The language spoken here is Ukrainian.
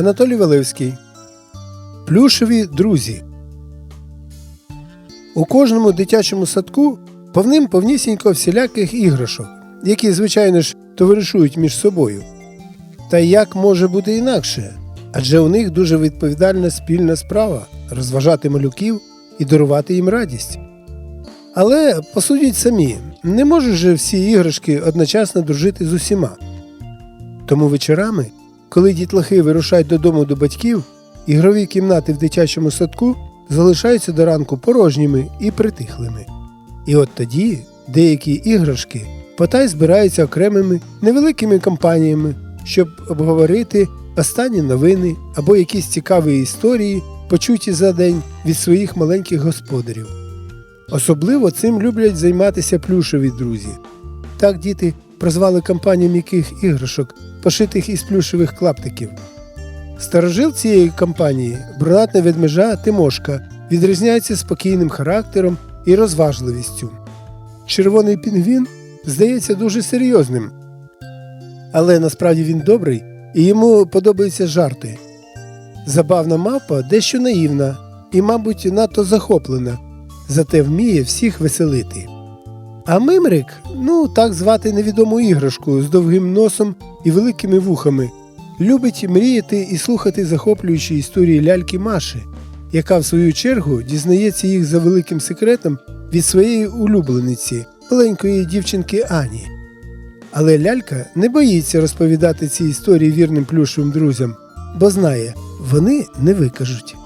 Анатолій Валевський. Плюшеві друзі. У кожному дитячому садку повним повнісінько всіляких іграшок, які, звичайно ж, товаришують між собою. Та як може бути інакше? Адже у них дуже відповідальна спільна справа розважати малюків і дарувати їм радість. Але посудіть самі, не можуть же всі іграшки одночасно дружити з усіма. Тому вечорами, коли дітлахи вирушають додому до батьків, ігрові кімнати в дитячому садку залишаються до ранку порожніми і притихлими. І от тоді деякі іграшки потай збираються окремими невеликими компаніями, щоб обговорити останні новини або якісь цікаві історії, почуті за день від своїх маленьких господарів. Особливо цим люблять займатися плюшеві друзі. Так діти прозвали компанію м'яких іграшок, пошитих із плюшевих клаптиків. Старожил цієї компанії, брунатна ведмежа Тимошка, відрізняється спокійним характером і розважливістю. Червоний пінгвін здається дуже серйозним, але насправді він добрий і йому подобаються жарти. Забавна мавпа дещо наївна і, мабуть, надто захоплена, зате вміє всіх веселити. А Мимрик, ну так звати невідому іграшку з довгим носом і великими вухами, любить мріяти і слухати захоплюючі історії ляльки Маші, яка в свою чергу дізнається їх за великим секретом від своєї улюблениці, маленької дівчинки Ані. Але лялька не боїться розповідати ці історії вірним плюшевим друзям, бо знає, вони не викажуть.